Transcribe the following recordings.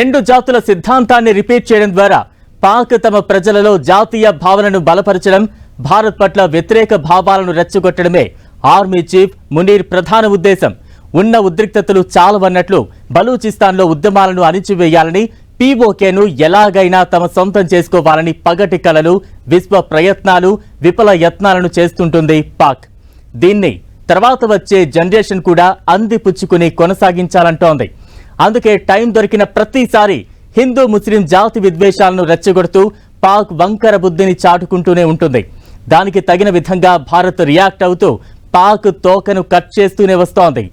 రెండు జాతుల సిద్ధాంతాన్ని రిపీట్ చేయడం ద్వారా పాక్ తమ ప్రజలలో జాతీయ భావనను బలపరచడం భారత్ పట్ల వ్యతిరేక భావాలను రెచ్చగొట్టడమే ఆర్మీ చీఫ్ మునీర్ ప్రధాన ఉద్దేశం. ఉన్న ఉద్రిక్తతలు చాలవన్నట్లు బలూచిస్తాన్లో ఉద్యమాలను అణిచివేయాలని పీఓకేను ఎలాగైనా తమ సొంతం చేసుకోవాలని పగటి కలలు విశ్వ ప్రయత్నాలు విఫల యత్నాలను చేస్తుంటుంది పాక్. దీన్ని తర్వాత వచ్చే జనరేషన్ కూడా అందిపుచ్చుకుని కొనసాగించాలంటోంది. అందుకే టైం దొరికిన ప్రతిసారి హిందూ ముస్లిం జాతి విద్వేషాలను రెచ్చగొడుతూ పాక్ వంకర బుద్ధిని చాటుకుంటూనే ఉంటుంది. దానికి తగిన విధంగా భారత్ రియాక్ట్ అవుతూ పాక్ తోకను కట్ చేస్తూనే వస్తోంది.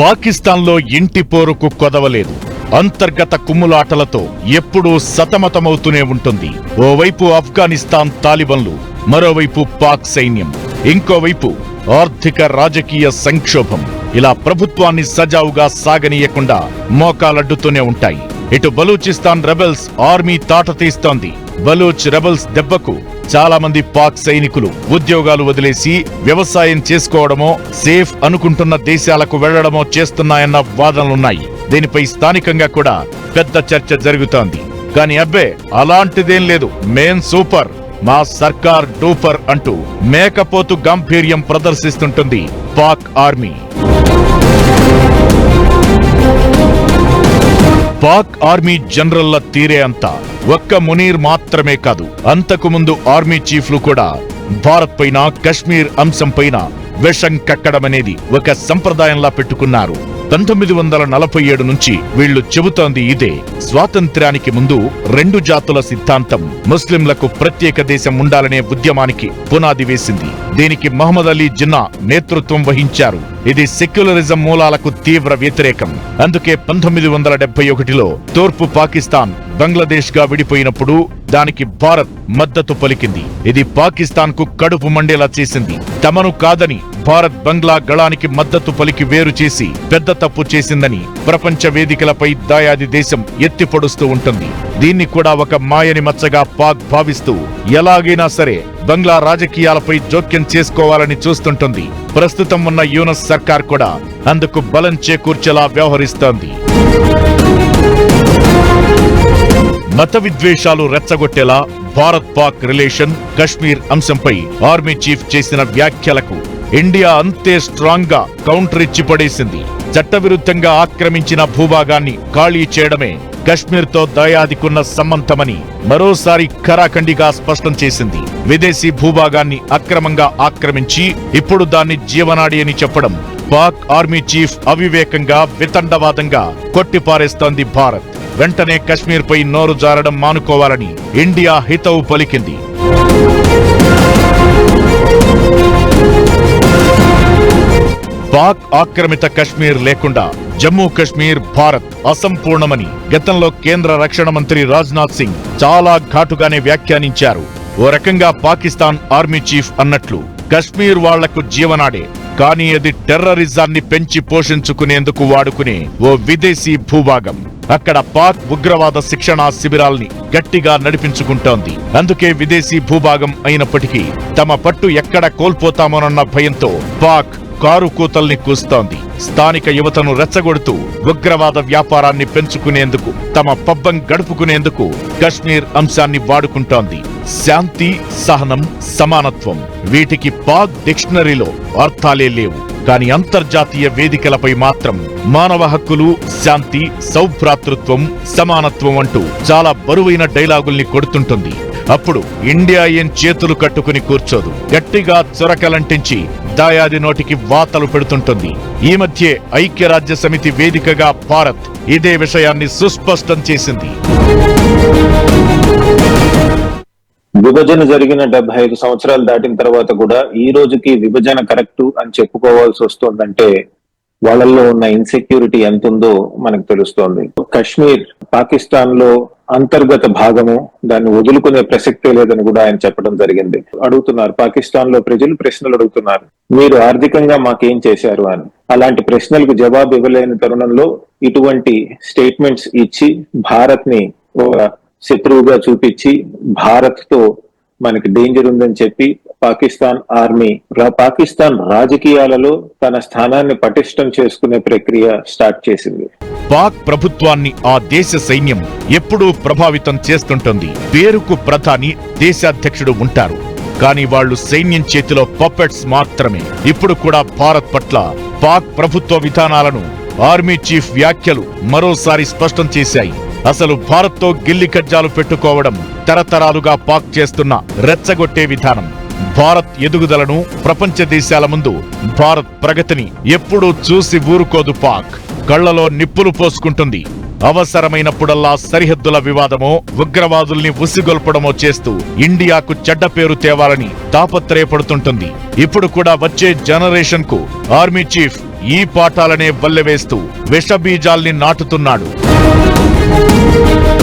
పాకిస్తాన్లో ఇంటి పోరుకు కొదవలేదు. అంతర్గత కుమ్ములాటలతో ఎప్పుడూ సతమతమవుతూనే ఉంటుంది. ఓవైపు ఆఫ్ఘనిస్తాన్ తాలిబన్లు మరోవైపు పాక్ సైన్యం. ఇంకోవైపు ఆర్థిక రాజకీయ సంక్షోభం. ఇలా ప్రభుత్వాన్ని సజావుగా సాగనీయకుండా మోకాలడ్డుతూనే ఉంటాయి. ఇటు బలూచిస్తాన్ రెబెల్స్ ఆర్మీ తాట తీస్తోంది. బలూచ్ రెబెల్స్ దెబ్బకు చాలా మంది పాక్ సైనికులు ఉద్యోగాలు వదిలేసి వ్యవసాయం చేసుకోవడమో సేఫ్ అనుకుంటున్న దేశాలకు వెళ్ళడమో చేస్తున్నాయన్న వాదనలున్నాయి. దీనిపై స్థానికంగా కూడా పెద్ద చర్చ జరుగుతోంది. కానీ అబ్బే అలాంటిదేం లేదు. మేం సూపర్. మా సర్కార్ డూపర్ అంటూ మేకపోతు గాంభీర్యం ప్రదర్శిస్తుంటుంది పాక్ ఆర్మీ. పాక్ ఆర్మీ జనరల్ల తీరే అంతా ఒక్క మునీర్ మాత్రమే కాదు అంతకు ముందు ఆర్మీ చీఫ్లు కూడా భారత్ పైన కశ్మీర్ అంశం పైన విషం కక్కడమనేది ఒక సంప్రదాయంలా పెట్టుకున్నారు. పంతొమ్మిది వందల నలభై ఏడు నుంచి వీళ్ళు చెబుతోంది ఇదే. స్వాతంత్ర్యానికి ముందు రెండు జాతుల సిద్ధాంతం ముస్లింలకు ప్రత్యేక దేశం ఉండాలనే ఉద్యమానికి పునాది వేసింది. దీనికి మహమ్మద్ అలీ జిన్నా నేతృత్వం వహించారు. ఇది సెక్యులరిజం మూలాలకు తీవ్ర వ్యతిరేకం. అందుకే పంతొమ్మిది వందల డెబ్బై ఒకటిలో తూర్పు పాకిస్తాన్ బంగ్లాదేశ్గా విడిపోయినప్పుడు దానికి భారత్ మద్దతు పలికింది. ఇది పాకిస్తాన్కు కడుపు మండేలా చేసింది. తమను కాదని భారత్ బంగ్లా గళానికి మద్దతు పలికి వేరు చేసి పెద్ద తప్పు చేసిందని ప్రపంచ వేదికలపై దాయాది దేశం ఎత్తిపొడుస్తూ ఉంటుంది. దీన్ని కూడా ఒక మాయని మచ్చగా పాక్ భావిస్తూ ఎలాగైనా సరే బంగ్లా రాజకీయాలపై జోక్యం చేసుకోవాలని చూస్తుంటుంది. ప్రస్తుతం ఉన్న యూనస్ సర్కార్ కూడా అందుకు బలం చేకూర్చేలా వ్యవహరిస్తోంది. మత విద్వేషాలు రెచ్చగొట్టేలా భారత్ పాక్ రిలేషన్ కశ్మీర్ అంశంపై ఆర్మీ చీఫ్ చేసిన వ్యాఖ్యలకు ఇండియా అంతే స్ట్రాంగ్గా కౌంటర్ ఇచ్చి పడేసింది. చట్టవిరుద్ధంగా ఆక్రమించిన భూభాగాన్ని ఖాళీ చేయడమే కశ్మీర్తో దయాదికున్న సంబంధమని మరోసారి ఖరాఖండిగా స్పష్టం చేసింది. విదేశీ భూభాగాన్ని అక్రమంగా ఆక్రమించి ఇప్పుడు దాన్ని జీవనాడి అని చెప్పడం పాక్ ఆర్మీ చీఫ్ అవివేకంగా వితండవాదంగా కొట్టిపారేస్తోంది భారత్. వెంటనే కశ్మీర్ పై నోరు జారడం మానుకోవాలని ఇండియా హితవు పలికింది. పాక్ ఆక్రమిత కశ్మీర్ లేకుండా జమ్మూ కశ్మీర్ భారత్ అసంపూర్ణమని గతంలో కేంద్ర రక్షణ మంత్రి రాజ్నాథ్ సింగ్ చాలా ఘాటుగానే వ్యాఖ్యానించారు. ఓ రకంగా పాకిస్తాన్ ఆర్మీ చీఫ్ అన్నట్లు కశ్మీర్ వాళ్ళకు జీవనాడే కానీ అది టెర్రరిజాన్ని పెంచి పోషించుకునేందుకు వాడుకునే ఓ విదేశీ భూభాగం. అక్కడ పాక్ ఉగ్రవాద శిక్షణా శిబిరాల్ని గట్టిగా నడిపించుకుంటోంది. అందుకే విదేశీ భూభాగం అయినప్పటికీ తమ పట్టు ఎక్కడ కోల్పోతామోనన్న భయంతో పాక్ కారు కూతల్ని కూస్తోంది. స్థానిక యువతను రెచ్చగొడుతూ ఉగ్రవాద వ్యాపారాన్ని పెంచుకునేందుకు తమ పబ్బం గడుపుకునేందుకు కశ్మీర్ అంశాన్ని వాడుకుంటోంది. శాంతి సహనం సమానత్వం వీటికి పాక్ డిక్షనరీలో అర్థాలే లేవు. కానీ అంతర్జాతీయ వేదికలపై మాత్రం మానవ హక్కులు శాంతి సౌభ్రాతృత్వం సమానత్వం అంటూ చాలా బరువైన డైలాగుల్ని కొడుతుంటుంది. అప్పుడు ఇండియా ఏం చేతులు కట్టుకుని కూర్చోదు. గట్టిగా చొరకలంటించి దాయాది నోటికి వాతలు పెడుతుంటుంది. ఈ మధ్యే ఐక్యరాజ్య సమితి వేదికగా భారత్ ఇదే విషయాన్ని సుస్పష్టం చేసింది. విభజన జరిగిన డెబ్బై ఐదు సంవత్సరాలు దాటిన తర్వాత కూడా ఈ రోజుకి విభజన కరెక్ట్ అని చెప్పుకోవాల్సి వస్తుందంటే వాళ్ళల్లో ఉన్న ఇన్సెక్యూరిటీ ఎంత ఉందో మనకు తెలుస్తోంది. కశ్మీర్ పాకిస్తాన్లో అంతర్గత భాగము దాన్ని వదులుకునే ప్రసక్తే లేదని కూడా ఆయన చెప్పడం జరిగింది. అడుగుతున్నారు పాకిస్తాన్లో ప్రజలు ప్రశ్నలు అడుగుతున్నారు మీరు ఆర్థికంగా మాకేం చేశారు? అని. అలాంటి ప్రశ్నలకు జవాబు ఇవ్వలేని తరుణంలో ఇటువంటి స్టేట్మెంట్స్ ఇచ్చి భారత్ని శత్రువుగా చూపించి భారత్తో మనకి డేంజర్ ఉందని చెప్పి పాకిస్తాన్ ఆర్మీ పాకిస్తాన్ రాజకీయాలలో తన స్థానాన్ని పటిష్టం చేసుకునే ప్రక్రియ స్టార్ట్ చేసింది. పాక్ ప్రభుత్వాన్ని ఆ దేశ సైన్యం ఎప్పుడూ ప్రభావితం చేస్తుంటుంది. పేరుకు ప్రధాని దేశాధ్యక్షుడు ఉంటారు. కానీ వాళ్ళు సైన్యం చేతిలో పప్పెట్స్ మాత్రమే. ఇప్పుడు కూడా భారత్ పట్ల పాక్ ప్రభుత్వ విధానాలను ఆర్మీ చీఫ్ వ్యాఖ్యలు మరోసారి స్పష్టం చేశాయి. అసలు భారత్తో గిల్లి కజ్జాలు పెట్టుకోవడం తరతరాలుగా పాక్ చేస్తున్న రెచ్చగొట్టే విధానం. భారత్ ఎదుగుదలను ప్రపంచ దేశాల ముందు భారత్ ప్రగతిని ఎప్పుడూ చూసి ఊరుకోదు పాక్. కళ్ళలో నిప్పులు పోసుకుంటుంది. అవసరమైనప్పుడల్లా సరిహద్దుల వివాదమో ఉగ్రవాదుల్ని ఉసిగొల్పడమో చేస్తూ ఇండియాకు చెడ్డ పేరు తేవాలని తాపత్రయపడుతుంటుంది. ఇప్పుడు కూడా వచ్చే జనరేషన్కు ఆర్మీ చీఫ్ ఈ పాఠాలనే వల్లెవేస్తూ విషబీజాల్ని నాటుతున్నాడు. Thank you.